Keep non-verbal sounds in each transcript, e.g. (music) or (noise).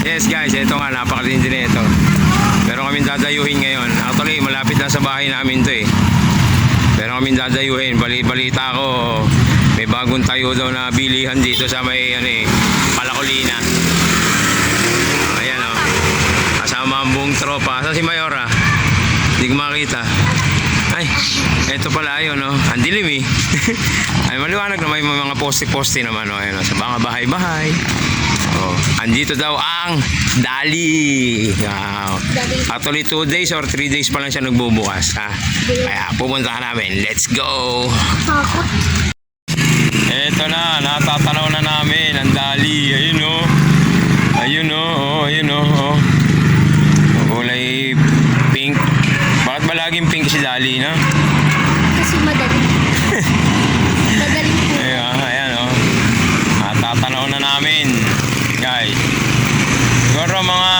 Yes guys, ito nga, napakatindi na ito. Pero kami dadayuhin ngayon. Actually, malapit na sa bahay namin to eh. Pero kami dadayuhin. Bali balita ko, may bagong tayo daw na bilihan dito sa may ano eh, Palacolina. Ayan o. Kasama ang buong tropa. Saan si Mayora? Hindi ko makita. Ay, eto pala ayun, no? Ang dilim eh. (laughs) Ay, maliwanag na may mga poste-poste naman, no? Ayun, no? Sa mga bahay-bahay. Oh, andito daw ang Dali. Wow. Actually, 2 days or 3 days pa lang siya nagbubukas. Ha? Kaya pupunta namin. Let's go! Takot. Eto na, natatanaw na namin ang Dali. Ayun, oh. Ayun, oh. oh ayun, oh. oh. Kulay pink. Bakit ba laging pink si Dali, no? Kasi madali. (laughs) Madaling po. Ayan, ayan oh. Natatanaw na namin. Guys. Siguro mga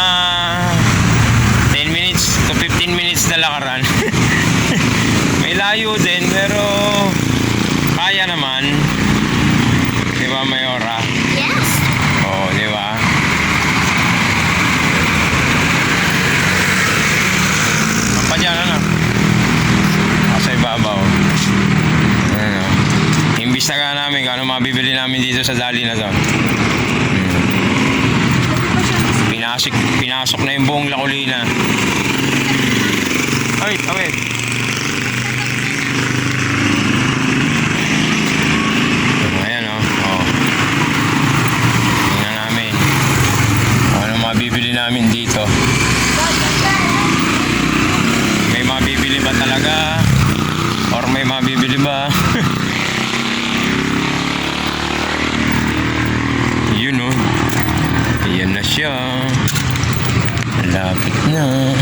10 minutes to 15 minutes na lakaran. May layo din pero kaya naman. Di ba, Mayora? Yes. Oo, di ba? Pa dyan, ano? Nasa ibabaw. Ano? Imbis na nga namin kung ano mabibili namin dito sa dali na to. Pinasok, pinasok na yung buong Lacolina. Ay, awit. Ayan o. Oh. Tingnan namin. Kung ano mabibili namin dito. May mabibili ba talaga? Mabibili ba? Yun o. Ayan na siya. Malapit na.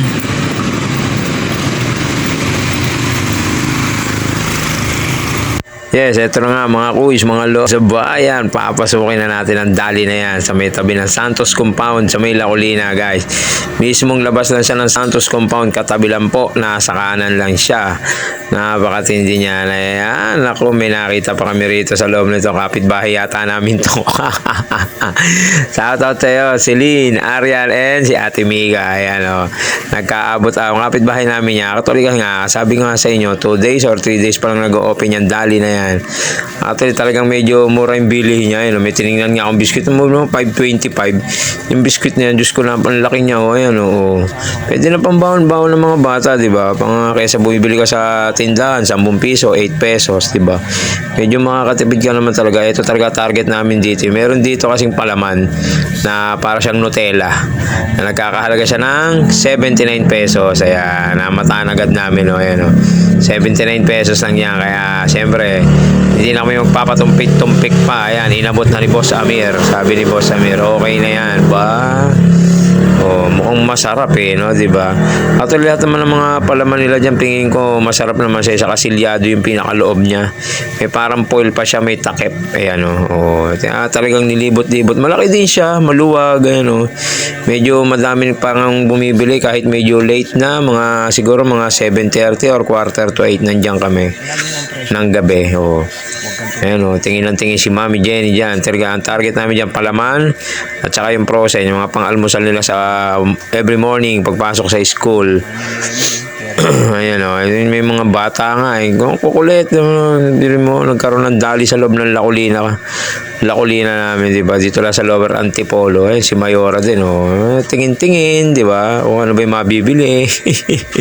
Yes, eto na nga mga kuis, mga lo sa bayan. Papasukin na natin ang dali na yan sa may tabi ng Santos Compound sa may Lacolina guys. Mismong labas lang siya ng Santos Compound, katabi lang po, nasa kanan lang siya. Napakatindi niya na yan. Naku, may nakita pa kami rito sa loob nito. Kapitbahay yata namin to. (laughs) Shout out sa'yo, si Lynn, Ariel, and si Ate Miga. Ayan o. Nagkaabot ang kapitbahay namin niya. Katuloy nga, sabi nga sa inyo, 2 days or 3 days pa lang nag-open yung dali na yan. Actually, talagang medyo mura yung bilihin niya. Ayun, may tinignan nga akong biscuit mo, no? 5.25. Yung biscuit na yan, Diyos ko na, ang laki niya. O, ayan, o. Pwede na pang baon-baon ng mga bata, di ba? Pang, kaysa bumibili ka sa tindahan, 10 piso, 8 pesos, di ba? Medyo makakatipid ka naman talaga. Ito talaga target namin dito. Meron dito kasing palaman na para siyang Nutella. Na nagkakahalaga siya ng 79 pesos. Ayan, namataan agad namin, o. Ayan, o. 79 pesos lang yan. Kaya, siyempre, hindi na kami magpapatumpik-tumpik pa. Ayan, inabot na ni Boss Amir. Sabi ni Boss Amir, okay na yan. Ba? Oh, mukhang masarap eh, no, 'di ba? Actually lahat naman ng mga palaman nila diyan tingin ko masarap naman siya sa kasilyado yung pinakaloob niya. May parang foil pa siya, may takip. Ayan oh. oh ah, talagang nilibot-libot. Malaki din siya, maluwag, ayan oh. Medyo madami pang bumibili kahit medyo late na, mga siguro mga 7:30 or quarter to 8 nandiyan kami ng gabi. Oh. Ayan o, tingin lang tingin si Mami Jenny dyan. Talaga, ang target namin dyan, palaman at saka yung process, yung mga pang-almusal nila sa um, every morning pagpasok sa school. (clears throat) Ayan o, ayun, may mga bata nga eh. Kung kukulit, hindi mo nagkaroon ng dali sa loob ng Lacolina. Lacolina namin, di ba? Dito lang sa lower Antipolo. Eh, si Mayora din, oh. Tingin-tingin, di ba? Kung ano ba yung mabibili.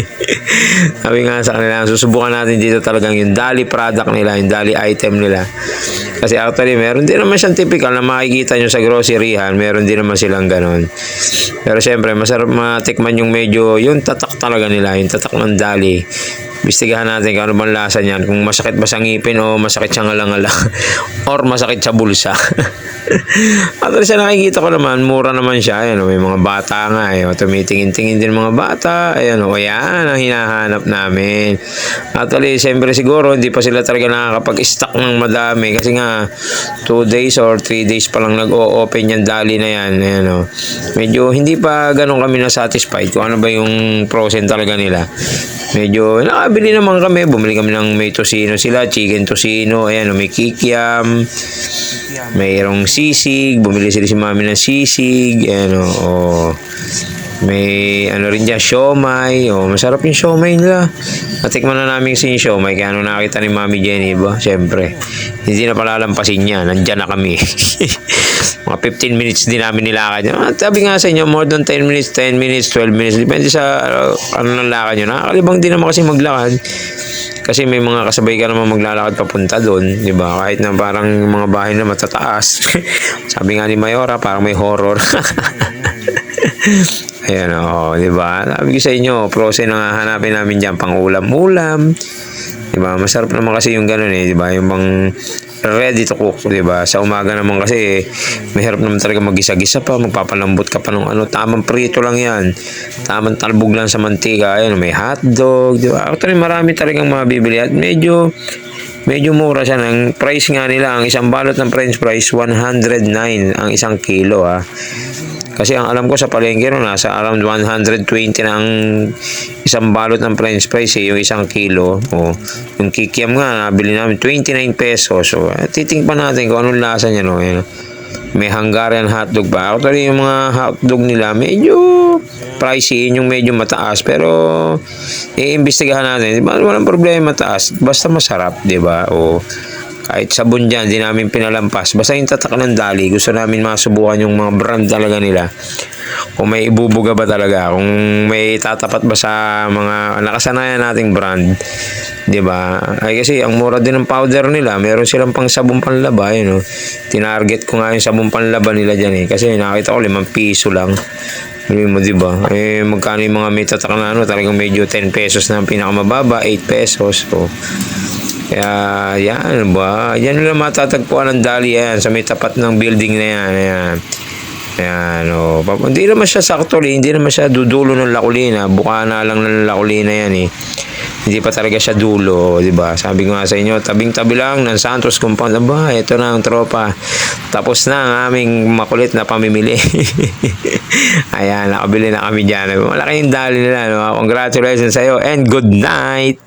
(laughs) Sabi nga sa kanila, susubukan natin dito talagang yung dali product nila, yung dali item nila. Kasi actually, meron din naman siyang typical na makikita nyo sa groceryhan. Meron din naman silang ganon. Pero syempre, masarap matikman yung medyo, yung tatak talaga nila, yung tatak ng dali. Bistigahan natin kung ano bang lasa niyan. Kung masakit ba sa ngipin o masakit sa ngalang-ngalang. (laughs) or masakit sa bulsa. (laughs) At sa nakikita ko naman, mura naman siya. Ayan, may mga bata nga. Eh. Tumitingin-tingin din mga bata. Ayan, o, yan ang hinahanap namin. Actually, siyempre siguro, hindi pa sila talaga nakakapag-stock ng madami. Kasi nga, 2 days or 3 days pa lang nag-o-open yung dali na yan. Ayan, o. Medyo hindi pa ganun kami na satisfied kung ano ba yung prosen talaga nila. Medyo, na, nakabili naman kami. Bumili kami ng may tosino sila, chicken tosino. Ayan, may kikiam. Mayroong sisig. Bumili sila si mami ng sisig. Ayan, oh, oh. May ano rin dyan, siomay. Oh, masarap yung siomay nila. Natikman na namin yung siomay. Kaya nung nakita ni Mami Jenny ba, syempre, hindi na palalampasin niya. Nandyan na kami. (laughs) Mga 15 minutes din namin nilakad. Ah, sabi nga sa inyo, more than 10 minutes, 10 minutes, 12 minutes. Depende sa uh, ano ng lakad nyo. Nakakalibang din naman kasi maglakad. Kasi may mga kasabay ka naman maglalakad papunta doon, di ba? Kahit na parang mga bahay na matataas. (laughs) Sabi nga ni Mayora, parang may horror. (laughs) Ayan o, di ba? Sabi ko sa inyo, prose na hanapin namin dyan, pang ulam-ulam. Di ba? Masarap naman kasi yung ganun eh, di ba? Yung bang ready to cook, di ba? Sa umaga naman kasi, mahirap naman talaga mag-isa-gisa pa, magpapalambot ka pa ng ano, tamang prito lang yan. Tamang talbog lang sa mantika, ayan, may hotdog, di ba? Actually, marami talagang mabibili at medyo, medyo mura siya. Ang price nga nila, ang isang balot ng french fries, 109 ang isang kilo, ha. Kasi ang alam ko sa palengke no, nasa around 120 na ang isang balot ng french fries eh, yung isang kilo. O, yung kikiam nga, nabili namin 29 pesos. So, eh, titingpan natin kung anong lasa niya. No? May Hungarian hotdog pa. Actually, yung mga hotdog nila, medyo pricey, yun yung medyo mataas. Pero, iimbestigahan natin. Di ba? Walang problema mataas. Basta masarap, di ba? O, kahit sabon dyan, di namin pinalampas. Basta yung tatak ng dali, gusto namin masubukan yung mga brand talaga nila. Kung may ibubuga ba talaga, kung may tatapat ba sa mga nakasanayan nating brand. Ba? Ay kasi ang mura din ng powder nila, meron silang pang sabong panlaba, yun, no? Tinarget ko nga yung sabong panlaba nila dyan eh. Kasi nakita ko limang piso lang. Sabi mo, di ba? Eh, magkano yung mga may tatak na ano, talagang medyo 10 pesos na ang pinakamababa, 8 pesos. So, kaya, yan ba? Yan lang matatagpuan ng dali yan sa may tapat ng building na yan. Ayan. Ayan, o. Oh. Hindi naman siya sakto, eh. hindi naman siya dudulo ng lakulina. Bukana lang ng lakulina yan eh. Hindi pa talaga siya dulo, di ba? Sabi ko nga sa inyo, tabing-tabi lang ng Santos Compound. Aba, ito na ang tropa. Tapos na ang aming makulit na pamimili. (laughs) Ayan, nakabili na kami dyan. Malaking dali nila. No? Congratulations sa iyo and good night!